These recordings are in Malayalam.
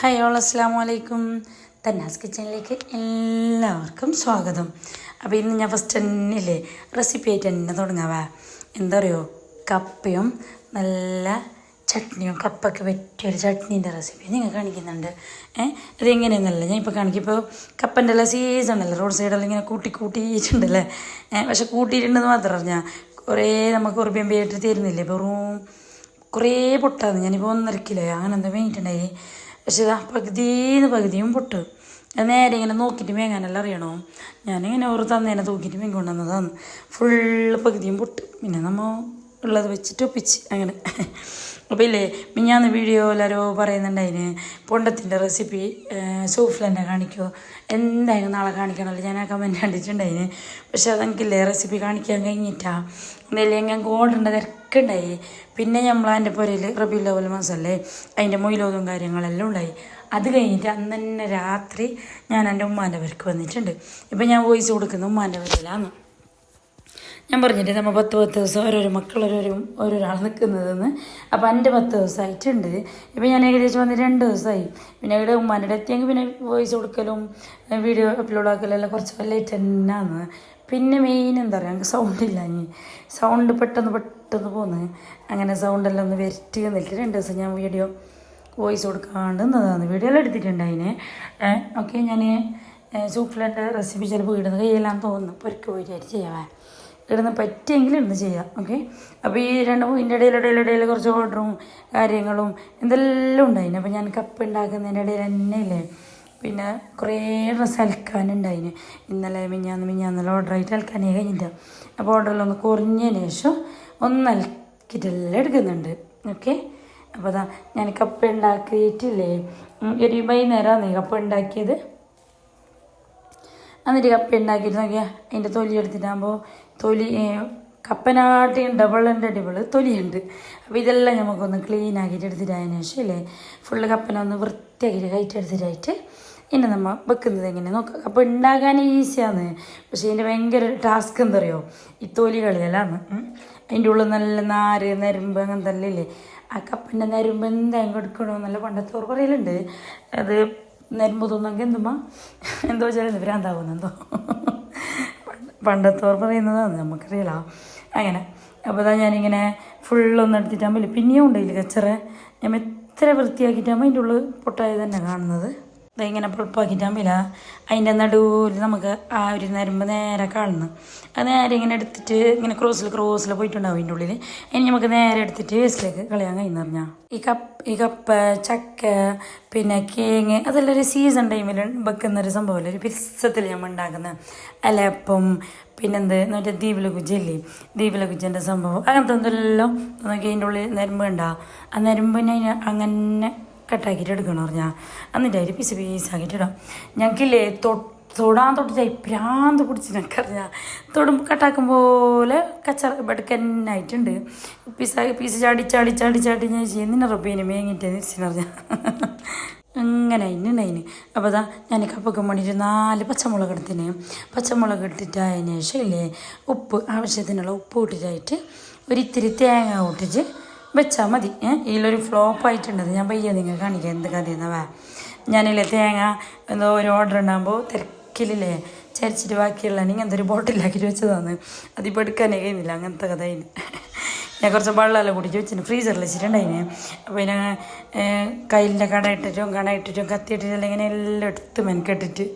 ഹായ് ഓൾ അസ്സാം വലൈക്കും തന്നാസ് കിച്ചണിലേക്ക് എല്ലാവർക്കും സ്വാഗതം. അപ്പോൾ ഇന്ന് ഞാൻ ഫസ്റ്റ് തന്നെയല്ലേ റെസിപ്പി ആയിട്ട് തന്നെ തുടങ്ങാവാ. എന്താ പറയുക കപ്പയും നല്ല ചട്നിയും കപ്പയ്ക്ക് പറ്റിയൊരു ചട്നീന്റെ റെസിപ്പി നിങ്ങൾ കാണിക്കുന്നുണ്ട്. ഏഹ് അതെങ്ങനെയെന്നല്ല ഞാൻ ഇപ്പോൾ കാണിക്കിപ്പോൾ കപ്പന്റെ എല്ലാം സീസണല്ലേ റോഡ് സൈഡെല്ലാം ഇങ്ങനെ കൂട്ടി കൂട്ടിയിട്ടുണ്ടല്ലേ പക്ഷെ കൂട്ടിയിട്ടുണ്ടെന്ന് മാത്രം അറിഞ്ഞാൽ കുറേ നമുക്ക് ഉറുമ്പിയമ്പിയായിട്ട് തരുന്നില്ലേ? വെറും കുറേ പൊട്ടാന്ന്. ഞാനിപ്പോൾ ഒന്നര അങ്ങനെ എന്താ വേണ്ടിയിട്ടുണ്ടായി പക്ഷെ ഇതാ പകുതിന്ന് പകുതിയും പൊട്ട്. നേരെ ഇങ്ങനെ നോക്കിയിട്ട് മേങ്ങാനല്ല അറിയണോ? ഞാനിങ്ങനെ ഓർ തന്നേനെ തൂക്കിയിട്ട് മേങ്ങ കൊണ്ടുവന്നതാണ്. ഫുള്ള് പകുതിയും പൊട്ട്. പിന്നെ നമ്മൾ ഉള്ളത് വെച്ചിട്ട് ഒപ്പിച്ച് അങ്ങനെ. അപ്പോൾ ഇല്ലേ മിഞ്ഞാന്ന് വീഡിയോ എല്ലാവരോ പറയുന്നുണ്ടായിന് പൊണ്ടത്തിന്റെ റെസിപ്പി സൂഫിൽ തന്നെ കാണിക്കുമോ എന്തായാലും നാളെ കാണിക്കണമല്ലോ. ഞാൻ ആ കമന്റ് കണ്ടിട്ടുണ്ടായിന്. പക്ഷെ അതെനിക്കില്ലേ റെസിപ്പി കാണിക്കാൻ കഴിഞ്ഞിട്ടാ. എന്തായാലും ഞങ്ങൾക്ക് ഓർഡറിന്റെ തിരക്കുണ്ടായി. പിന്നെ നമ്മൾ അതിന്റെ പുരയിൽ റബി ലെവൽ മാസമല്ലേ അതിന്റെ മൊയിലോതും കാര്യങ്ങളെല്ലാം ഉണ്ടായി. അത് കഴിഞ്ഞിട്ട് അന്ന് തന്നെ രാത്രി ഞാൻ എന്റെ ഉമ്മാന്റെ പേർക്ക് വന്നിട്ടുണ്ട്. ഇപ്പം ഞാൻ വോയിസ് കൊടുക്കുന്ന ഉമ്മാന്റെ പേരിലാണ് ഞാൻ പറഞ്ഞിട്ട് നമ്മൾ പത്ത് പത്ത് ദിവസം ഓരോരോ മക്കൾ ഓരോരോ ഓരോരാൾ നിൽക്കുന്നതെന്ന് അപ്പോൾ എന്റെ പത്ത് ദിവസമായിട്ടുണ്ട് ഇപ്പം ഞാൻ ഏകദേശം വന്ന് രണ്ട് ദിവസമായി പിന്നെ ഇവിടെ ഉമ്മാന്റെ എത്തിയെങ്കിൽ പിന്നെ വോയിസ് കൊടുക്കലും വീഡിയോ അപ്ലോഡ് ആക്കലും എല്ലാം കുറച്ച് ലേറ്റ് തന്നെയാണ് പിന്നെ മെയിൻ എന്താ പറയുക ഞങ്ങൾക്ക് സൗണ്ട് ഇല്ല ഇനി. സൗണ്ട് പെട്ടെന്ന് പെട്ടെന്ന് പോന്ന്. അങ്ങനെ സൗണ്ടെല്ലാം ഒന്ന് വരട്ടി എന്നിട്ട് രണ്ട് ദിവസം ഞാൻ വീഡിയോ വോയിസ് കൊടുക്കാണ്ട് നിന്നതാണ്. വീഡിയോ എല്ലാം എടുത്തിട്ടുണ്ടായിനെ ഓക്കെ ഞാൻ സൂപ്പിലിന്റെ റെസിപ്പി ചിലപ്പോൾ ഇടുന്ന കയ്യിലാന്ന് തോന്നുന്നു. പൊരിക്ക് പോയിട്ട് ചെയ്യാവേ. ഇടുന്ന പറ്റിയെങ്കിൽ ഇടുന്ന് ചെയ്യാം ഓക്കെ അപ്പോൾ ഈ രണ്ട് ഇതിന്റെ ഇടയിൽ ഇടയിൽ കുറച്ച് ഓർഡറും കാര്യങ്ങളും എന്തെല്ലാം ഉണ്ടായിന്. അപ്പോൾ ഞാൻ കപ്പ് ഉണ്ടാക്കുന്നതിന്റെ ഇടയിൽ തന്നെ ഇല്ലേ പിന്നെ കുറേ ഡ്രസ്സ് അലക്കാനുണ്ടായിന് ഇന്നലെ മിഞ്ഞാന്ന് മിഞ്ഞാന്നെല്ലാം ഓർഡറായിട്ട് അലക്കാനേ കഴിഞ്ഞിട്ട് അപ്പോൾ ഓർഡറിൽ ഒന്ന് കുറഞ്ഞതിന് ശേഷം ഒന്ന് അലക്കിയിട്ടെല്ലാം എടുക്കുന്നുണ്ട് ഓക്കെ അപ്പോൾ അതാ ഞാൻ കപ്പ് ഉണ്ടാക്കിയിട്ടില്ലേ? ഒരു വൈകുന്നേരമാണ് കപ്പ് ഉണ്ടാക്കിയത്. എന്നിട്ട് കപ്പ ഉണ്ടാക്കിയിട്ട് നോക്കിയാൽ അതിന്റെ തൊലി എടുത്തിട്ടാകുമ്പോൾ തൊലി കപ്പനാട്ടിയും ഡബിൾ ഉണ്ട് ഡബിൾ തൊലിയുണ്ട്. അപ്പോൾ ഇതെല്ലാം നമുക്കൊന്ന് ക്ലീൻ ആക്കിയിട്ട് എടുത്തിട്ട് അതിന് ശേഷം അല്ലേ ഫുള്ള് കപ്പന ഒന്ന് വൃത്തിയാക്കിയിട്ട് കയറ്റെടുത്തിട്ടായിട്ട് ഇനി നമ്മൾ വെക്കുന്നത് എങ്ങനെ നോക്കാം. അപ്പോൾ ഉണ്ടാക്കാൻ ഈസിയാണ് പക്ഷേ ഇതിന്റെ ഭയങ്കര ടാസ്ക് എന്താ പറയുമോ ഈ തൊലി കളിയലാണ്. അതിന്റെ ഉള്ളിൽ നല്ല നാര് നരമ്പ് അങ്ങനത്തെ അല്ലേ ആ കപ്പന്റെ നരമ്പ് എന്തായാലും പണ്ടത്തെ ഓർ പറയലുണ്ട്. അത് നരമ്പ് തോന്നുമെങ്കിൽ എന്തുമ്മ? എന്തോ വെച്ചാൽ ഭ്രാന്താവുന്നു എന്തോ പണ്ടത്തോർ പറയുന്നതാണ് നമുക്കറിയില്ല. അങ്ങനെ. അപ്പോൾ അതാ ഞാനിങ്ങനെ ഫുള്ളൊന്നും എടുത്തിട്ടാകുമ്പോൾ പിന്നെയും ഉണ്ടില്ല കച്ചറ. ഞാൻ എത്ര വൃത്തിയാക്കിയിട്ടാകുമ്പോൾ അതിന്റെ ഉള്ളിൽ പൊട്ടായത് തന്നെ കാണുന്നത്. ദാ ഇങ്ങനെ പുളപ്പാക്കിയിട്ടാകുമ്പോൾ അതിന്റെ നടുവിൽ നമുക്ക് ആ ഒരു നരമ്പ് നേരെ കാണുന്നു അത് നേരെ ഇങ്ങനെ എടുത്തിട്ട് ഇങ്ങനെ ക്രോസിൽ ക്രോസിൽ പോയിട്ടുണ്ടാവും അതിന്റെ ഉള്ളിൽ ഇനി നമുക്ക് നേരെ എടുത്തിട്ട് വേസ്റ്റിലേക്ക് കളയാൻ കഴിയുന്ന പറഞ്ഞാൽ ഈ കപ്പ് ഈ കപ്പ് ചക്ക പിന്നെ കേങ്ങ് അതെല്ലാം ഒരു സീസൺ ടൈമിൽ വെക്കുന്ന ഒരു സംഭവമല്ലേ ഒരു പിസ്സത്തിൽ നമ്മൾ ഉണ്ടാക്കുന്ന അലപ്പം പിന്നെന്ത്? മറ്റേ ദീപില കുജ്ജല്ലേ ദീപില കുജ്ജന്റെ സംഭവം. അങ്ങനത്തെ എന്തെല്ലാം? നോക്കി അതിന്റെ ഉള്ളിൽ നരമ്പ് ഉണ്ടാവും ആ നരമ്പിനെ അങ്ങനെ കട്ടാക്കിയിട്ട് എടുക്കണം പറഞ്ഞാൽ എന്നിട്ട് അതിൽ പീസ് പീസാക്കിയിട്ട് ഇടാം. ഞങ്ങൾക്കില്ലേ തൊടാൻ തൊട്ടിട്ടായി ഭ്രാന്ത് പിടിച്ച് ഞങ്ങൾക്കറിയാം തൊടുമ്പോൾ കട്ടാക്കും പോലെ കച്ചറ ബടുക്കന്നായിട്ടുണ്ട് പീസ പീസ് ചാടി ചാടി ചാടി ചാടി ഞാൻ ചെയ്യുന്ന റബ്ബീനെ മേങ്ങിട്ട് തിരിച്ചറിഞ്ഞാൽ അങ്ങനെ അതിന് അതിന് അപ്പോൾ അതാ ഞാൻ കപ്പൊക്കെ മണിയിട്ട് നാല് പച്ചമുളക് എടുത്തിന്. പച്ചമുളക് ഇട്ടിട്ട് അതിന് ശേഷം ഇല്ലേ ഉപ്പ് ആവശ്യത്തിനുള്ള ഉപ്പ് ഇട്ടിട്ടായിട്ട് ഒരിത്തിരി തേങ്ങ ഇട്ടിട്ട് വെച്ചാൽ മതി. ഇതിലൊരു ഫ്ലോപ്പ് ആയിട്ടുണ്ടത് ഞാൻ പയ്യെ നിങ്ങൾ കാണിക്കാം. എന്ത് കഥയെന്നവാ ഞാനില്ലേ തേങ്ങ എന്തോ ഒരു ഓർഡർ ഉണ്ടാകുമ്പോൾ തിരക്കിലില്ലേ. ചരിച്ചിട്ട് ബാക്കിയുള്ള ഇങ്ങനത്തെ ഒരു ബോട്ടിലാക്കി വെച്ചതാണ് അതിപ്പോൾ എടുക്കാനേ കഴിയുന്നില്ല. അങ്ങനത്തെ കഥ ഞാൻ കുറച്ച് വെള്ളമെല്ലാം കുടിച്ച് വെച്ചിട്ട് ഫ്രീസറിൽ വെച്ചിട്ടുണ്ടായിന്. അപ്പോൾ ഞാൻ കയ്യിലിന്റെ കട ഇട്ടിട്ടും കട ഇട്ടിട്ടും കത്തി ഇട്ടിട്ടും ഇങ്ങനെ എല്ലാം എടുത്ത് മെനക്കെട്ടിട്ട്.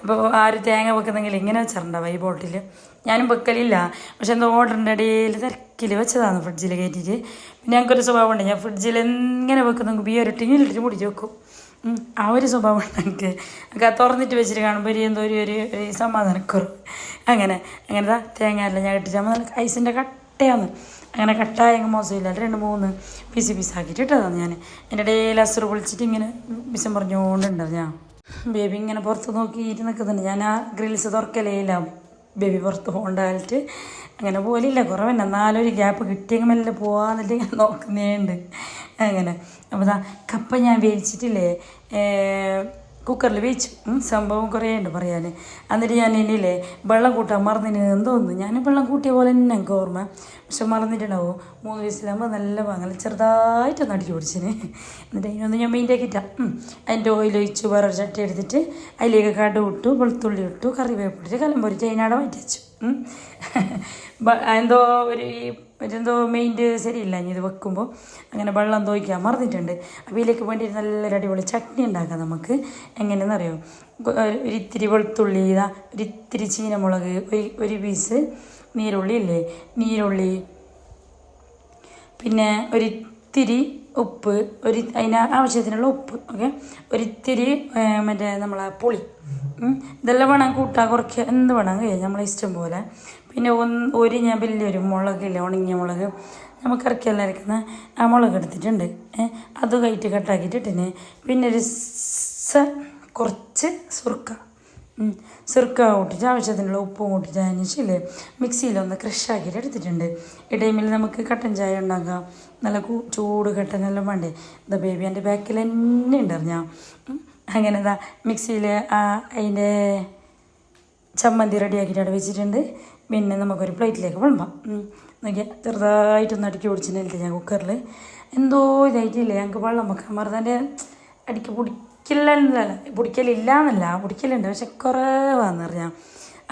അപ്പോൾ ആ ഒരു തേങ്ങ വെക്കുന്നെങ്കിൽ ഇങ്ങനെ വെച്ചിട്ടുണ്ടാവും ഈ ബോട്ടിൽ ഞാനും വെക്കലില്ല. പക്ഷെ എന്തോ ഓർഡറിന്റെ ഇടയിൽ തിരക്കിൽ വെച്ചതാണ് ഫ്രിഡ്ജിൽ കയറ്റിയിട്ട് പിന്നെ ഞങ്ങൾക്കൊരു സ്വഭാവമുണ്ട്. ഞാൻ ഫ്രിഡ്ജിൽ എങ്ങനെ വെക്കുന്നെങ്കിൽ ബിയർ ടിന്നിലിട്ട് മുടിച്ച് വെക്കും. ആ ഒരു സ്വഭാവമാണ് എനിക്ക് ഒക്കെ തുറന്നിട്ട് വെച്ചിട്ട് കാണുമ്പോൾ ഒരു എന്തോ ഒരു ഒരു സമാധാനക്കുറവ് അങ്ങനെ അങ്ങനെ തേങ്ങ എല്ലാം ഞാൻ ഇട്ടിട്ട് നല്ല ഐസിന്റെ കട്ടയാണ്. അങ്ങനെ കട്ടായ മോശമില്ല. രണ്ട് മൂന്ന് പീസ് പിസാക്കിയിട്ട് ഇട്ടതാണ് ഞാൻ എന്റെ ഇടയിൽ അസുറ് പൊളിച്ചിട്ട് ഇങ്ങനെ വിഷം പറഞ്ഞുകൊണ്ടുണ്ടാവും ഞാൻ. ബേബി ഇങ്ങനെ പുറത്ത് നോക്കിയിട്ട് നിൽക്കുന്നുണ്ട് ഞാൻ ആ ഗ്രിൽസ് തുറക്കലേ ഇല്ല. ബേബി പുറത്ത് പോകണ്ടായിട്ട് അങ്ങനെ പോലില്ല കുറവന്നെ എന്നാലും ഒരു ഗ്യാപ്പ് കിട്ടിയെങ്കിൽ മെല്ലെ പോവാന്നിട്ട് ഞാൻ നോക്കുന്നേ ഉണ്ട്. അങ്ങനെ. അപ്പോൾ കപ്പ ഞാൻ വേവിച്ചിട്ടില്ലേ? കുക്കറിൽ വെച്ച്. സംഭവം കുറേ ഉണ്ട് പറയാൻ എന്നിട്ട് ഞാൻ ഇനിയില്ലേ വെള്ളം കൂട്ടാൻ മറന്നിന് തോന്നുന്നു. ഞാൻ വെള്ളം കൂട്ടിയ പോലെ തന്നെ എനിക്ക് ഓർമ്മ. പക്ഷെ മറന്നിട്ടുണ്ടാവും? മൂന്ന് വയസ്സിലാകുമ്പോൾ നല്ല വാങ്ങൽ ചെറുതായിട്ടൊന്ന് അടിച്ചു പിടിച്ചിന്. എന്നിട്ട് അതിനൊന്ന് ഞാൻ മെയിന്റെ അതിന്റെ ഓയിൽ ഒഴിച്ച് വേറൊരു ചട്ടി എടുത്തിട്ട് അതിലേക്ക് കടു വെളുത്തുള്ളി ഇട്ടു കറിവേപ്പിട്ടിട്ട് കലം പൊരിച്ച് അതിനവിടെ മാറ്റി വെച്ചു. എന്തോ ഒരു മറ്റെന്തോ മെയിന്റ് ശരിയില്ല ഇനി ഇത് വെക്കുമ്പോൾ അങ്ങനെ വെള്ളം തോയ്ക്കാൻ മറന്നിട്ടുണ്ട്. അപ്പോൾ ഇതിലേക്ക് വേണ്ടി നല്ലൊരു അടിപൊളി ചട്നി ഉണ്ടാക്കാം നമുക്ക്. എങ്ങനെയെന്ന് അറിയോ ഒരു ഇത്തിരി വെളുത്തുള്ളി ഇതാ ഒരു ഇത്തിരി ചീനമുളക് ഒരു ഒരു പീസ് നീരുള്ളി ഇല്ലേ? നീരുള്ളി പിന്നെ ഒരിത്തിരി ഉപ്പ് ഒരു അതിന് ആവശ്യത്തിനുള്ള ഉപ്പ് ഓക്കെ ഒരിത്തിരി മറ്റേ നമ്മളെ പുളി. ഇതെല്ലാം വേണം കൂട്ടാൻ കുറയ്ക്കുക എന്ത് വേണം? കഴിയാം നമ്മളെ ഇഷ്ടം പോലെ. പിന്നെ ഒന്ന് ഒരു ഞാൻ വലിയൊരു മുളകില്ലേ ഉണങ്ങിയ മുളക്. നമുക്ക് ഇറക്കിയെല്ലാം ഇറക്കുന്ന ആ മുളക് എടുത്തിട്ടുണ്ട്. അത് കയറ്റി കട്ടാക്കിയിട്ടിട്ടിന് പിന്നെ ഒരു സ കുറച്ച് സുർക്ക. സുർക്ക കൂട്ടിയിട്ട് ആവശ്യത്തിനുള്ള ഉപ്പും കൂട്ടിയിട്ട് അതിന് ശേഷം മിക്സിയിലൊന്ന് ക്രഷാക്കിയിട്ട് എടുത്തിട്ടുണ്ട്. ഈ ടൈമിൽ നമുക്ക് കട്ടൻ ചായ ഉണ്ടാക്കാം. നല്ല ചൂട് കട്ടനെല്ലാം വേണ്ടേ? ഇതാ ബേബി എന്റെ ബാക്കിൽ തന്നെ ഉണ്ടായിരുന്നു അങ്ങനെ ഇതാ മിക്സിയിൽ അതിന്റെ ചമ്മന്തി റെഡിയാക്കിയിട്ട് വെച്ചിട്ടുണ്ട്. പിന്നെ നമുക്കൊരു പ്ലേറ്റിലേക്ക് വിളമ്പാം. നോക്കിയാൽ ചെറുതായിട്ടൊന്ന് അടുക്കി പിടിച്ചിട്ടില്ല ഞാൻ കുക്കറിൽ എന്തോ ഇതായിട്ടില്ലേ? ഞങ്ങൾക്ക് വെള്ളം വെക്കാൻ മറുതാന്റെ അടിക്ക് പിടിക്കില്ല പിടിക്കലില്ല എന്നല്ല പിടിക്കലുണ്ട് പക്ഷെ കുറവാന്ന് പറഞ്ഞാൽ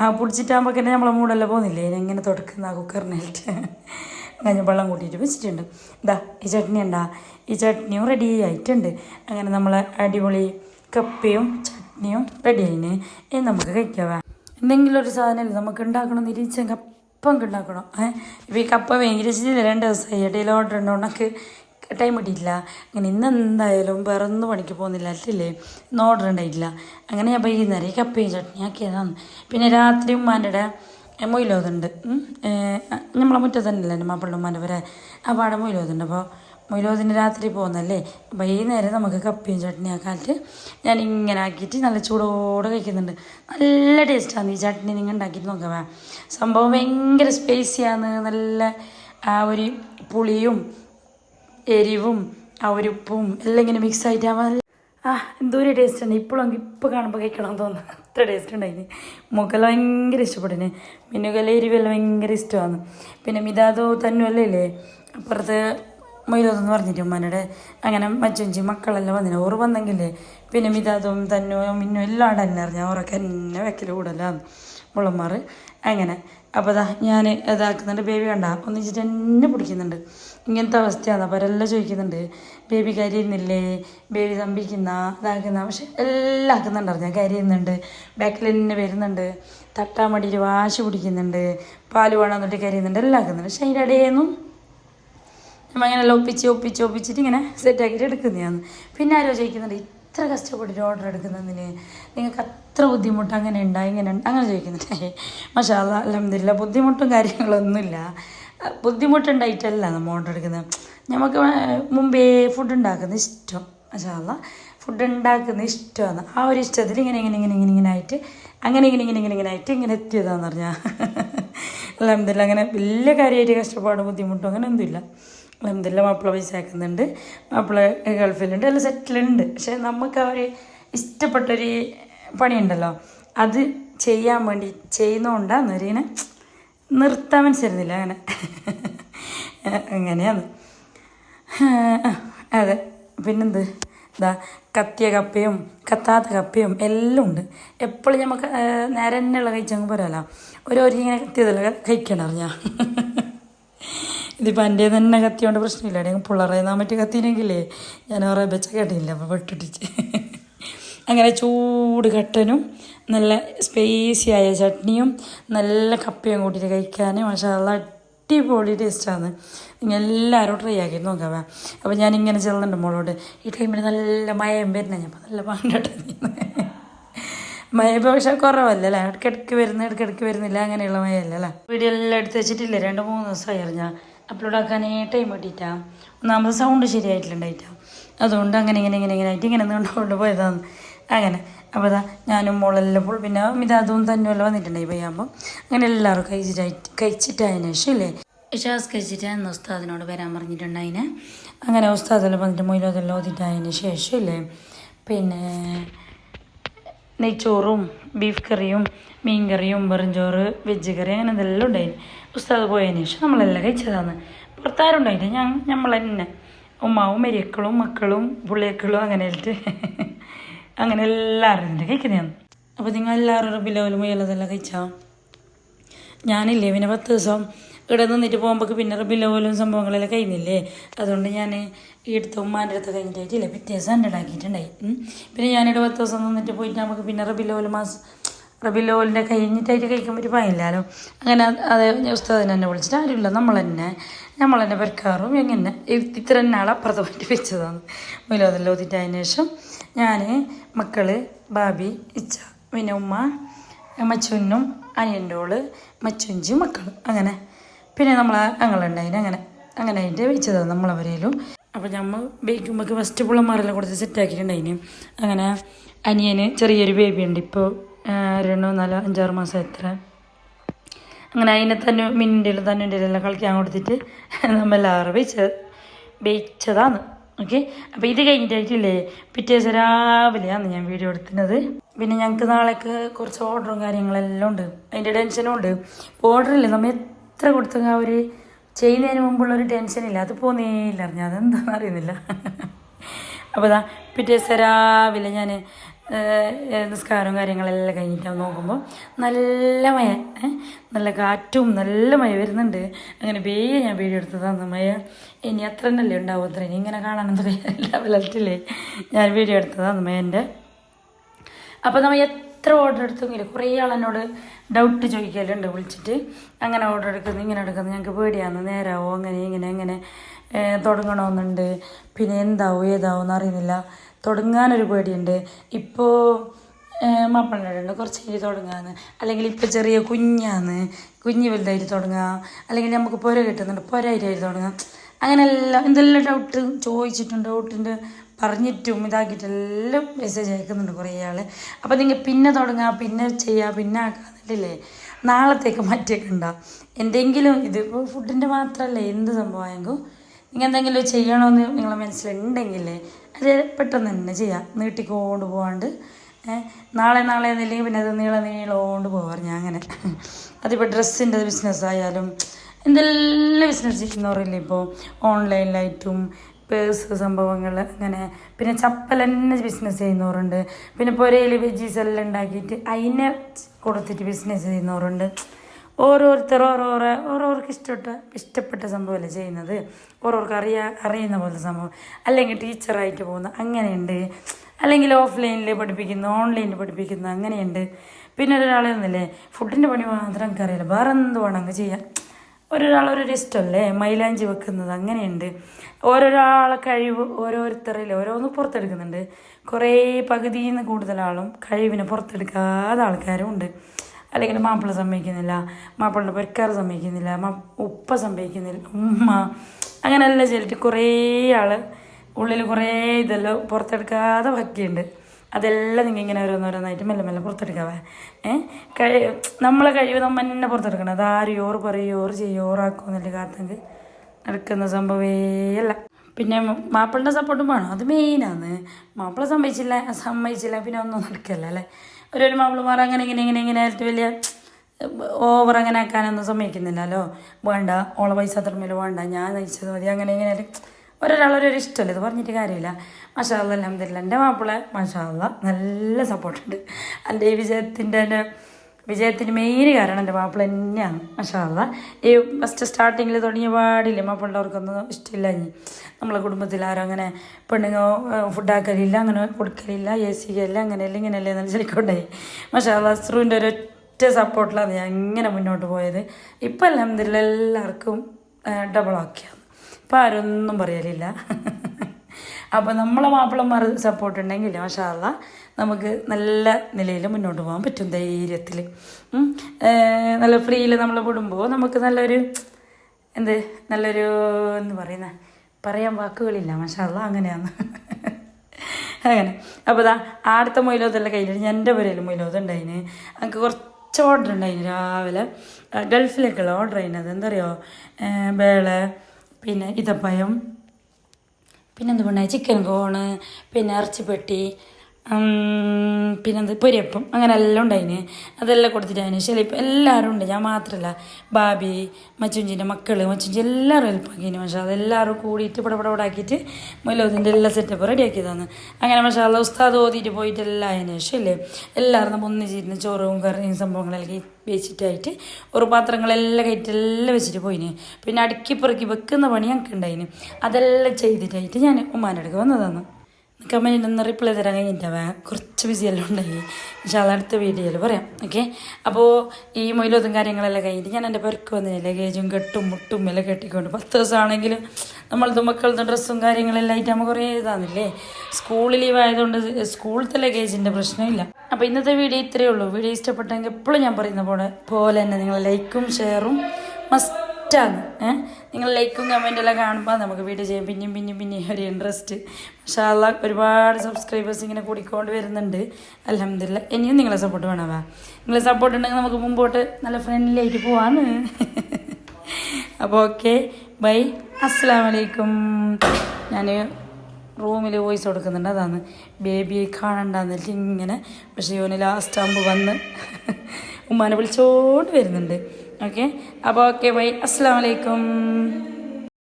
ആ പിടിച്ചിട്ടാകുമ്പോൾ തന്നെ നമ്മളെ മൂടെല്ലാം പോകുന്നില്ലേ? ഇങ്ങനെ തുടക്കുന്ന ആ കുക്കറിനായിട്ട്? അങ്ങനെ വെള്ളം കൂട്ടിയിട്ട് വെച്ചിട്ടുണ്ട്. ഇതാ ഈ ചട്നി ഉണ്ടാ ഈ ചട്നിയും റെഡി ആയിട്ടുണ്ട്. അങ്ങനെ നമ്മൾ അടിപൊളി കപ്പയും ചട്നിയും റെഡി ആയിന്. ഇനി നമുക്ക് കഴിക്കാം. എന്തെങ്കിലും ഒരു സാധനം നമുക്ക് ഉണ്ടാക്കണം നിരീക്ഷം കപ്പ ഉണ്ടാക്കണം. ഏഹ് ഇപ്പോൾ ഈ കപ്പ ഭയങ്കര രണ്ട് ദിവസമായി. ഇടയിൽ ഓർഡർ ഉണ്ടോ ഉണക്ക് ടൈം കിട്ടിയിട്ടില്ല അങ്ങനെ ഇന്ന് എന്തായാലും വേറെ ഒന്നും പണിക്ക് പോകുന്നില്ല. അല്ലേ ഇന്ന് ഓർഡർ ഉണ്ടായിട്ടില്ല അങ്ങനെ ഞാൻ വൈകുന്നേരം കപ്പയും ചട്നി ആക്കിയതാണ്. പിന്നെ രാത്രി ഉമ്മാന്റെ മൊയിലോതുണ്ട് നമ്മളെ മുറ്റത്ത് തന്നെയല്ലേ എന്റെ മാപ്പിള്ളുമ്മാന്റെ വരെ അപ്പോൾ അവിടെ മൊയിലോതുണ്ട് അപ്പോൾ മൊയിലോതിന് രാത്രി പോകുന്നല്ലേ വൈകുന്നേരം നമുക്ക് കപ്പയും ചട്നി ആക്കാനായിട്ട് ഞാൻ ഇങ്ങനെ ആക്കിയിട്ട് നല്ല ചൂടോടെ കഴിക്കുന്നുണ്ട്. നല്ല ടേസ്റ്റാണ് ഈ ചട്നി. നിങ്ങൾ ഉണ്ടാക്കിയിട്ട് നോക്കാം സംഭവം ഭയങ്കര സ്പേസിയാണ് നല്ല ആ ഒരു പുളിയും എരിവും ആ ഒരു ഉപ്പും എല്ലാം ഇങ്ങനെ മിക്സ് ആയിട്ട് ആ എന്തോ ഒരു ടേസ്റ്റ് ഉണ്ട് ഇപ്പോഴും ഇപ്പോൾ കാണുമ്പോൾ കഴിക്കണം തോന്നുന്നു. അത്ര ടേസ്റ്റ് ഉണ്ടായിന്. മുക്കെല്ലാം ഭയങ്കര ഇഷ്ടപ്പെടുന്നു മിനുകല എരിവെല്ലാം ഭയങ്കര ഇഷ്ടമാണ്. പിന്നെ മിതാദോ തന്നുവല്ലേ അപ്പുറത്ത് മൊയിലോതെന്ന് പറഞ്ഞിട്ട് ഉമ്മാനോട്? അങ്ങനെ മച്ചഞ്ചി മക്കളെല്ലാം വന്നില്ല ഓറ് വന്നെങ്കിലേ പിന്നെ മിതാദും തന്നോ മിന്നും എല്ലാം അവിടെ തന്നെ അറിഞ്ഞാൽ ഓറൊക്കെ എന്നെ വെക്കൽ കൂടലാണ് മുള്ളന്മാർ അങ്ങനെ. അപ്പോൾ അതാ ഞാൻ ഇതാക്കുന്നുണ്ട്. ബേബി കണ്ട? ഒന്നിച്ചിട്ട് എന്നെ പിടിക്കുന്നുണ്ട്. ഇങ്ങനത്തെ അവസ്ഥയാണ് അപ്പോൾ അവരെല്ലാം ചോദിക്കുന്നുണ്ട്. ബേബി കരയുന്നില്ലേ ബേബി തമ്പിക്കുന്ന? ഇതാക്കുന്ന? പക്ഷെ എല്ലാം ആക്കുന്നുണ്ട് ഞാൻ കരയുന്നുണ്ട് ബാക്കിൽ തന്നെ വരുന്നുണ്ട്. തട്ടാൻ വേണ്ടിയിട്ട് വാശി പിടിക്കുന്നുണ്ട്. പാൽ വേണം എന്നിട്ട് കരയുന്നുണ്ട് എല്ലാം ആക്കുന്നുണ്ട്. പക്ഷെ അതിന്റെ ഇടയൊന്നും നമ്മൾ അങ്ങനെ ഒപ്പിച്ച് ഒപ്പിച്ച് ഒപ്പിച്ചിട്ട് ഇങ്ങനെ സെറ്റാക്കിയിട്ട് എടുക്കുന്നതാണ്. പിന്നെ ആരോ ചോദിക്കുന്നുണ്ട് ഇത്ര കഷ്ടപ്പെട്ടിട്ട് ഓർഡർ എടുക്കുന്നതിന്? നിങ്ങൾക്ക് അത്ര ബുദ്ധിമുട്ട് അങ്ങനെ ഉണ്ടായി ഇങ്ങനെ അങ്ങനെ ചോദിക്കുന്നുണ്ട്. അത് അലഹമില്ല ബുദ്ധിമുട്ടും കാര്യങ്ങളൊന്നുമില്ല. ബുദ്ധിമുട്ടുണ്ടായിട്ടല്ല നമ്മൾ ഓർഡർ എടുക്കുന്നത്. നമുക്ക് മുമ്പേ ഫുഡ് ഉണ്ടാക്കുന്ന ഇഷ്ടം മഷാല ഫുഡ് ഉണ്ടാക്കുന്ന ഇഷ്ടമാണ്. ആ ഒരു ഇഷ്ടത്തിൽ ഇങ്ങനെ ഇങ്ങനെ ഇങ്ങനെ ഇങ്ങനെ ഇങ്ങനെ ആയിട്ട് അങ്ങനെ ഇങ്ങനെ ഇങ്ങനെ ഇങ്ങനെ ഇങ്ങനെ ആയിട്ട് ഇങ്ങനെ എത്തിയതാന്ന് പറഞ്ഞാൽ അലഹമില്ല അങ്ങനെ വലിയ കാര്യമായിട്ട് കഷ്ടപ്പാടും ബുദ്ധിമുട്ടും അങ്ങനെ ഒന്നുമില്ല. അലഹമില്ല മാപ്പിള പൈസ ആക്കുന്നുണ്ട് മാപ്പിള ഗൾഫിലുണ്ട് എല്ലാം സെറ്റിലുണ്ട് പക്ഷേ നമുക്ക് ആ ഒരു ഇഷ്ടപ്പെട്ടൊരു പണിയുണ്ടല്ലോ. അത് ചെയ്യാൻ വേണ്ടി ചെയ്യുന്നതുകൊണ്ടാണ് ഇങ്ങനെ നിർത്താൻ മനസ്സിരുന്നില്ല അങ്ങനെ. അങ്ങനെയാണ് അതെ പിന്നെന്ത്? ഇതാ കത്തിയ കപ്പയും കത്താത്ത കപ്പയും എല്ലാം ഉണ്ട്. എപ്പോഴും നമുക്ക് നേരെ തന്നെയുള്ള കഴിച്ചങ്ങ് പോരല്ല ഒരു ഇങ്ങനെ കത്തിയതല്ല കഴിക്കണം അറിഞ്ഞാ ഇതിപ്പോൾ എന്റെ തന്നെ കത്തിയോണ്ട് പ്രശ്നമില്ല. പിള്ളേരെ മറ്റേ കത്തിനെങ്കിലേ ഞാൻ ഓരോ വെച്ച കേട്ടില്ല അപ്പോൾ വെട്ടിട്ടിച്ച്. അങ്ങനെ ചൂട് കട്ടനും നല്ല സ്പേസിയായ ചട്നിയും നല്ല കപ്പയും കൂട്ടിയിട്ട് കഴിക്കാൻ മഷാല അടിപൊളി ടേസ്റ്റാണ് നിങ്ങൾ എല്ലാവരും ട്രൈ ആക്കി നോക്കാം അപ്പോൾ ഞാനിങ്ങനെ ചെല്ലുന്നുണ്ട് മോളോട്. ഈ ടൈമിൽ നല്ല മയം വരുന്ന. ഞാൻ നല്ല പാണ്ടിട്ട് മഴ പക്ഷെ കുറവല്ലേ അല്ലേ? ഇടയ്ക്കിടയ്ക്ക് വരുന്ന ഇടയ്ക്കിടയ്ക്ക് വരുന്നില്ല. അങ്ങനെയുള്ള അല്ലേ? വീഡിയോ എല്ലാം എടുത്ത് വെച്ചിട്ടില്ല? രണ്ട് മൂന്ന് ദിവസമായി അറിഞ്ഞാൽ അപ്ലോഡ് ആക്കാനേ ടൈം കിട്ടിയിട്ടാ. ഒന്നാമത് സൗണ്ട് ശരിയായിട്ടില്ലുണ്ടായിട്ടാ അതുകൊണ്ട് അങ്ങനെ ഇങ്ങനെ ഇങ്ങനെ ഇങ്ങനെ ആയിട്ട് ഇങ്ങനെ നീണ്ടുകൊണ്ട് പോയതാണ്. അങ്ങനെ. അപ്പോൾ അതാ ഞാനും മോളെല്ലാം പിന്നെ മിതാദും തന്നെയല്ല വന്നിട്ടുണ്ടായി പയ്യാകുമ്പോൾ അങ്ങനെ എല്ലാവരും കഴിച്ചിട്ടായിട്ട് കഴിച്ചിട്ടതിന് ശേഷം ഇല്ലേ? ഇഷാസ് കഴിച്ചിട്ട് അന്ന് ഉസ്താദിനോട് വരാൻ പറഞ്ഞിട്ടുണ്ടായിന്. അങ്ങനെ ഉസ്താദെല്ലാം വന്നിട്ട് മൊയിലോതെല്ലാം ഓതിട്ടതിന് ശേഷം ഇല്ലേ? പിന്നെ നെയ്ച്ചോറും ബീഫ് കറിയും മീൻ കറിയും വെറുംചോറ് വെജ് കറി അങ്ങനെ ഇതെല്ലാം ഉണ്ടായിരുന്നു ഉസ്താദ് പോയതിന് ശേഷം നമ്മളെല്ലാം കഴിച്ചതാണ്. പുറത്താരും ഉണ്ടായില്ല ഞാൻ നമ്മൾ തന്നെ ഉമ്മാവും മരിയക്കളും മക്കളും പുള്ളിയക്കളും അങ്ങനെ ആയിട്ട് അങ്ങനെ എല്ലാവരും എന്റെ കഴിക്കുന്നതാണ് അപ്പോൾ നിങ്ങൾ എല്ലാവരും റബിലോലും മുയലതെല്ലാം കഴിച്ചോ? ഞാനില്ലേ പിന്നെ പത്ത് ദിവസം ഇവിടെ നിന്നിട്ട് പോകുമ്പോൾ പിന്നെ റബിലോലും സംഭവങ്ങളെല്ലാം കഴിയുന്നില്ലേ അതുകൊണ്ട് ഞാൻ ഈ അടുത്ത ഉമ്മാന്റെ അടുത്ത് കഴിഞ്ഞിട്ടായിട്ടില്ല പിറ്റേ ദിവസം എന്റെ ഉണ്ടാക്കിയിട്ടുണ്ടായി. പിന്നെ ഞാനിവിടെ പത്ത് ദിവസം നിന്നിട്ട് പോയിട്ട് നമുക്ക് പിന്നെ റബിലോൽ മാസം റബിലോലിന്റെ കഴിഞ്ഞിട്ടായിട്ട് കഴിക്കാൻ പറ്റി പായില്ലല്ലോ അങ്ങനെ അത് ഉസ്താദിനെ എന്നെ വിളിച്ചിട്ട് ആരുമില്ല. നമ്മൾ തന്നെ നമ്മൾ തന്നെ പെരക്കാറും. എങ്ങനെ? ഇത്ര തന്നെ ആളപ്പുറത്ത് പറ്റി വെച്ചതാണ് മുലോതെല്ലാം ഓതിട്ടതിന് ശേഷം ഞാൻ മക്കൾ ബാബി ഇച്ച പിന്നെ ഉമ്മ മച്ചുനും അനിയന്റെ ഓൾ മച്ചുഞ്ചി മക്കൾ അങ്ങനെ. പിന്നെ നമ്മൾ ഞങ്ങളുണ്ടായിന് അങ്ങനെ. അങ്ങനെ അതിന്റെ വെച്ചതാണ് നമ്മളവരേലും അപ്പോൾ നമ്മൾ ബേക്കുമ്പോൾ ഫസ്റ്റ് പിള്ളമാരെല്ലാം കൊടുത്ത് സെറ്റാക്കിയിട്ടുണ്ടായിന് അങ്ങനെ അനിയന് ചെറിയൊരു ബേബി ഉണ്ട് ഇപ്പോൾ രണ്ടോ നാലോ അഞ്ചാറ് മാസം എത്ര. അങ്ങനെ അതിനെ തന്നെ മിന്നിന്റെ തന്നെ എല്ലാം കളിക്കാൻ കൊടുത്തിട്ട് നമ്മളെല്ലാവരും വെച്ചത് വെച്ചതാണ്. ഓക്കെ അപ്പോൾ ഇത് കഴിഞ്ഞിട്ടായിട്ടില്ലേ? പിറ്റേ ദിവസം രാവിലെയാണ് ഞാൻ വീഡിയോ എടുക്കുന്നത്. പിന്നെ ഞങ്ങൾക്ക് നാളേക്ക് കുറച്ച് ഓർഡറും കാര്യങ്ങളെല്ലാം ഉണ്ട്. അതിന്റെ ടെൻഷനും ഉണ്ട്. ഓർഡറില്ല നമ്മൾ എത്ര കൊടുത്തെങ്കിൽ ആ ഒരു ചെയ്യുന്നതിന് മുമ്പുള്ള ഒരു ടെൻഷനില്ല അത് പോന്നേയില്ല അറിഞ്ഞാൽ അതെന്താണെന്ന് അറിയുന്നില്ല. അപ്പോൾ ഇതാ പിറ്റേ ദിവസം രാവിലെ ഞാൻ നിസ്കാരവും കാര്യങ്ങളെല്ലാം കഴിഞ്ഞിട്ട് നോക്കുമ്പോൾ നല്ല മഴ നല്ല കാറ്റും നല്ല മഴ വരുന്നുണ്ട്. അങ്ങനെ വേഗം ഞാൻ വീഡിയോ എടുത്തതാണ് മഴ ഇനി അത്ര തന്നെയല്ലേ ഉണ്ടാവും അത്ര ഇനി ഇങ്ങനെ കാണാനൊന്നും ലെവലറ്റില്ലേ ഞാൻ വീഡിയോ എടുത്തതാണ് മഴന്റെ അപ്പോൾ നമ്മൾ എത്ര ഓർഡർ എടുത്തെങ്കിലും കുറേ ആൾ എന്നോട് ഡൗട്ട് ചോദിക്കലുണ്ട് വിളിച്ചിട്ട്. അങ്ങനെ ഓർഡർ എടുക്കുന്നു ഇങ്ങനെ എടുക്കുന്നു ഞങ്ങൾക്ക് പേടിയാണ് നേരാവോ അങ്ങനെ ഇങ്ങനെ എങ്ങനെ തുടങ്ങണമെന്നുണ്ട് പിന്നെ എന്താവും ഏതാവും എന്ന് അറിയുന്നില്ല. തുടങ്ങാനൊരു പേടിയുണ്ട്. ഇപ്പോൾ മാപ്പിളണ്ട് കുറച്ച് കഴിഞ്ഞ് തുടങ്ങാന്ന്. അല്ലെങ്കിൽ ഇപ്പോൾ ചെറിയ കുഞ്ഞാന്ന്. കുഞ്ഞ് വലുതായിട്ട് തുടങ്ങാം. അല്ലെങ്കിൽ നമുക്ക് പുര കിട്ടുന്നുണ്ട് പുര ആയിട്ട് തുടങ്ങാം. അങ്ങനെ എല്ലാം എന്തെല്ലാം ഡൗട്ട് ചോദിച്ചിട്ടുണ്ട് ഡൗട്ടിന്റെ പറഞ്ഞിട്ടും ഇതാക്കിയിട്ടെല്ലാം മെസ്സേജ് അയക്കുന്നുണ്ട് കുറേ ആൾ അപ്പോൾ നിങ്ങൾ പിന്നെ തുടങ്ങുക പിന്നെ ചെയ്യുക പിന്നെ ആക്കാന്നില്ലേ നാളത്തേക്ക് മാറ്റിയേക്കണ്ട എന്തെങ്കിലും ഇത് ഇപ്പോൾ ഫുഡിന്റെ മാത്രമല്ല എന്ത് സംഭവമായെങ്കിൽ നിങ്ങൾ എന്തെങ്കിലും ചെയ്യണമെന്ന് നിങ്ങളെ മനസ്സിലുണ്ടെങ്കിലേ അത് പെട്ടെന്ന് തന്നെ ചെയ്യാം. നീട്ടിക്കൊണ്ട് പോകാണ്ട് നാളെ നാളെ എന്നില്ലെങ്കിൽ പിന്നെ അത് നീള നീളോണ്ട് പോകാറ് ഞാൻ അങ്ങനെ. അതിപ്പോൾ ഡ്രസ്സിന്റെ ബിസിനസ്സായാലും എന്തെല്ലാം ബിസിനസ് ചെയ്യുന്നവരില്ലേ ഇപ്പോൾ ഓൺലൈനിലായിട്ടും പേഴ്സ് സംഭവങ്ങൾ അങ്ങനെ. പിന്നെ ചപ്പൽ തന്നെ ബിസിനസ് ചെയ്യുന്നവരുണ്ട്. പിന്നെ പുരയിൽ വെജീസ് എല്ലാം ഉണ്ടാക്കിയിട്ട് അതിനെ കൊടുത്തിട്ട് ബിസിനസ് ചെയ്യുന്നവരുണ്ട്. ഓരോരുത്തർ ഓരോരോ ഓരോർക്ക് ഇഷ്ടപ്പെട്ട ഇഷ്ടപ്പെട്ട സംഭവമല്ലേ ചെയ്യുന്നത്. ഓരോർക്ക് അറിയാ അറിയുന്ന പോലത്തെ സംഭവം. അല്ലെങ്കിൽ ടീച്ചറായിട്ട് പോകുന്ന അങ്ങനെയുണ്ട്. അല്ലെങ്കിൽ ഓഫ്ലൈനിൽ പഠിപ്പിക്കുന്ന ഓൺലൈനിൽ പഠിപ്പിക്കുന്ന അങ്ങനെയുണ്ട്. പിന്നെ ഒരാളെ ഒന്നില്ലേ ഫുഡിന്റെ പണി മാത്രം എനിക്കറിയില്ല. വേറെ എന്ത് വേണമെങ്കിൽ ചെയ്യാം ഓരോരോ ഇഷ്ടമല്ലേ മൈലാഞ്ചി വെക്കുന്നത് അങ്ങനെയുണ്ട്. ഓരോരാളെ കഴിവ് ഓരോരുത്തരിൽ ഓരോന്ന് പുറത്തെടുക്കുന്നുണ്ട്. കുറേ പകുതിയിൽ നിന്ന് കൂടുതൽ ആളും കഴിവിനെ പുറത്തെടുക്കാതെ ആൾക്കാരും ഉണ്ട്. അല്ലെങ്കിൽ മാപ്പിള സമ്മതിക്കുന്നില്ല മാപ്പിളുടെ പെരക്കാർ സമ്മതിക്കുന്നില്ല മാ ഉപ്പ സമ്മതിക്കുന്നില്ല ഉമ്മ അങ്ങനെയെല്ലാം ചെയ്തിട്ട് കുറേ ആൾ ഉള്ളിൽ കുറേ ഇതെല്ലാം പുറത്തെടുക്കാതെ ബാക്കിയുണ്ട് അതെല്ലാം നിങ്ങൾ ഇങ്ങനെ ഓരോന്നോരോന്നായിട്ട് മെല്ലെ മെല്ലെ പുറത്തെടുക്കാവേ. ഏഹ് കഴി നമ്മളെ കഴിവ് നമ്മൾ തന്നെ പുറത്തെടുക്കണം. അത് യോർ പറയും ഓറ് ചെയ്യും ഓറാക്കുമെന്നില്ല കാത്തെങ്കിൽ നടക്കുന്ന സംഭവമേ അല്ല. പിന്നെ മാപ്പിളിന്റെ സപ്പോർട്ടും വേണം. അത് മെയിനാണ് മാപ്പിള സമ്മതിച്ചില്ല സമ്മതിച്ചില്ല പിന്നെ ഒന്നും നടക്കില്ല അല്ലേ? ഒരു മാപ്പിളമാർ അങ്ങനെ ഇങ്ങനെ ഇങ്ങനെ ഇങ്ങനെ ആയിട്ട് വലിയ ഓവർ അങ്ങനെ ആക്കാനൊന്നും സമ്മതിക്കുന്നില്ലല്ലോ. വേണ്ട ഓളെ പൈസ അത്രമേൽ വേണ്ട ഞാൻ നയിച്ചത് മതി അങ്ങനെ ഇങ്ങനെ ഒരാളൊരു ഇഷ്ടമല്ല ഇത് പറഞ്ഞിട്ട് കാര്യമില്ല. മഷാല്ല അലഹമില്ല എന്റെ മാപ്പിള മഷാല്ല നല്ല സപ്പോർട്ടുണ്ട്. എന്റെ ഈ വിജയത്തിന്റെ എന്റെ വിജയത്തിന് മെയിൻ കാരണം എന്റെ മാപ്പിള തന്നെയാണ്. മഷാല്ല ഈ ഫസ്റ്റ് സ്റ്റാർട്ടിങ്ങിൽ തുടങ്ങിയ പാടില്ല മാപ്പിളവർക്കൊന്നും ഇഷ്ടമില്ല ഇനി. നമ്മളെ കുടുംബത്തിൽ ആരും അങ്ങനെ പെണ്ണുങ്ങ ഫുഡാക്കലില്ല അങ്ങനെ കൊടുക്കലില്ല എ സിക്കല്ല അങ്ങനെയല്ല ഇങ്ങനെയല്ലേ എന്നാലും ചൊല്ലിക്കൊണ്ടായി മഷാല്ല അസ്രുവിന്റെ ഒരൊറ്റ സപ്പോർട്ടിലാണ് ഞാൻ ഇങ്ങനെ മുന്നോട്ട് പോയത്. ഇപ്പം അലഹമില്ല എല്ലാവർക്കും ഡബിൾ ആക്കിയാണ് ഇപ്പം ആരൊന്നും പറയലില്ല. അപ്പോൾ നമ്മളെ മാപ്പിളമാർ സപ്പോർട്ട് ഉണ്ടെങ്കിൽ മഷാല്ല നമുക്ക് നല്ല നിലയിൽ മുന്നോട്ട് പോകാൻ പറ്റും ധൈര്യത്തിൽ നല്ല ഫ്രീയിൽ നമ്മൾ വിടുമ്പോൾ നമുക്ക് നല്ലൊരു എന്ത് നല്ലൊരു എന്ന് പറയുന്ന പറയാൻ വാക്കുകളില്ല മഷാല്ല അങ്ങനെയാണ്. അങ്ങനെ. അപ്പോൾ ഇതാ ആടുത്ത മൊയിലോതെല്ലാം കയ്യിൽ ഞാൻ എന്റെ പുരയിൽ മൊയിലോത് ഉണ്ടായിന്. എനിക്ക് കുറച്ച് ഓർഡർ ഉണ്ടായിന് രാവിലെ. ഗൾഫിലേക്കുള്ള ഓർഡർ ചെയ്യുന്നത് എന്താ പറയുക വേള പിന്നെ ഇതപ്പയം പിന്നെ പറഞ്ഞാൽ ചിക്കൻ കോണ് പിന്നെ ഇറച്ചിപ്പെട്ടി പിന്നെന്ത് പൊരിയപ്പം അങ്ങനെ എല്ലാം ഉണ്ടായിന്. അതെല്ലാം കൊടുത്തിട്ട് അതിന് ശരി ഇപ്പം എല്ലാവരും ഉണ്ട്. ഞാൻ മാത്രമല്ല ബാബി മച്ചുഞ്ചിന്റെ മക്കൾ മച്ചുഞ്ചി എല്ലാവരും ഹെൽപ്പാക്കിന് പക്ഷേ അതെല്ലാവരും കൂടിയിട്ട് ഇവിടെ ഇവിടെ ഇവിടെ ആക്കിയിട്ട് മൊലോദിന്റെ എല്ലാ സെറ്റപ്പ് റെഡിയാക്കിയതാണ് അങ്ങനെ പക്ഷേ അല്ല ഉസ്താദ് ഓതിയിട്ട് പോയിട്ട് എല്ലാം അതിന് ശേഷം ഇല്ലേ എല്ലാവരും നമ്മൾ ഒന്നിച്ചിരുന്ന് ചോറും കറിയും സംഭവങ്ങളെല്ലാം വെച്ചിട്ടായിട്ട് ഒരു പാത്രങ്ങളെല്ലാം കയറ്റി എല്ലാം വെച്ചിട്ട് പോയിന്. പിന്നെ അടുക്കി പെറുക്കി വെക്കുന്ന പണി ഞങ്ങൾക്ക് ഉണ്ടായിന് അതെല്ലാം ചെയ്തിട്ടായിട്ട് ഞാൻ ഉമ്മാന്റെ അടുക്ക് വന്നതാണ്. കമന്റിന് ഒന്ന് റിപ്ലൈ തരാൻ കഴിഞ്ഞിട്ടാവേ കുറച്ച് ബിസി എല്ലാം ഉണ്ടായി. പക്ഷേ അടുത്ത വീഡിയോയിൽ പറയാം. ഓക്കെ അപ്പോൾ ഈ മൊയിലോതും കാര്യങ്ങളെല്ലാം കഴിഞ്ഞിട്ട് ഞാൻ എന്റെ പെരക്ക് വന്നില്ല? ലഗേജും കെട്ടും മുട്ടും എല്ലാം കെട്ടിക്കൊണ്ട് പത്ത് ദിവസമാണെങ്കിലും നമ്മളത് മക്കളുടെ ഡ്രസ്സും കാര്യങ്ങളെല്ലാം ആയിട്ട് നമ്മൾ കുറേ ഇതാണില്ലേ സ്കൂൾ ലീവ് ആയതുകൊണ്ട് സ്കൂളത്തെ ലഗേജിന്റെ പ്രശ്നമില്ല അപ്പോൾ ഇന്നത്തെ വീഡിയോ ഇത്രയേ ഉള്ളൂ. വീഡിയോ ഇഷ്ടപ്പെട്ടെങ്കിൽ എപ്പോഴും ഞാൻ പറയുന്ന പോലെ പോലെ തന്നെ നിങ്ങൾ ലൈക്കും ഷെയറും മസ്റ്റാണ് ഏഹ് നിങ്ങൾ ലൈക്കും കമന്റെല്ലാം കാണുമ്പോൾ നമുക്ക് വീഡിയോ ചെയ്യാം. പിന്നെയും പിന്നെയും പിന്നെയും ഒരു ഇൻട്രസ്റ്റ് പക്ഷേ അല്ല ഒരുപാട് സബ്സ്ക്രൈബേഴ്സ് ഇങ്ങനെ കൂടിക്കൊണ്ട് വരുന്നുണ്ട്. അലഹമില്ല ഇനിയും നിങ്ങളെ സപ്പോർട്ട് വേണമാ നിങ്ങളെ സപ്പോർട്ട് ഉണ്ടെങ്കിൽ നമുക്ക് മുമ്പോട്ട് നല്ല ഫ്രണ്ട്ലി ആയിട്ട് പോവാന്ന്. അപ്പോൾ ഓക്കെ ബൈ അസ്സാം വലൈക്കും ഞാൻ റൂമിൽ വോയിസ് കൊടുക്കുന്നുണ്ട്. അതാണ്. ബേബിയെ കാണണ്ടെന്നിട്ട് ഇങ്ങനെ പക്ഷേ ഇവന് ലാസ്റ്റ് ആകുമ്പോൾ വന്ന് ഉമ്മാനെ വിളിച്ചോണ്ട് വരുന്നുണ്ട്. ഓക്കെ അപ്പോൾ ഓക്കെ ബൈ അസ്സാം വലൈക്കും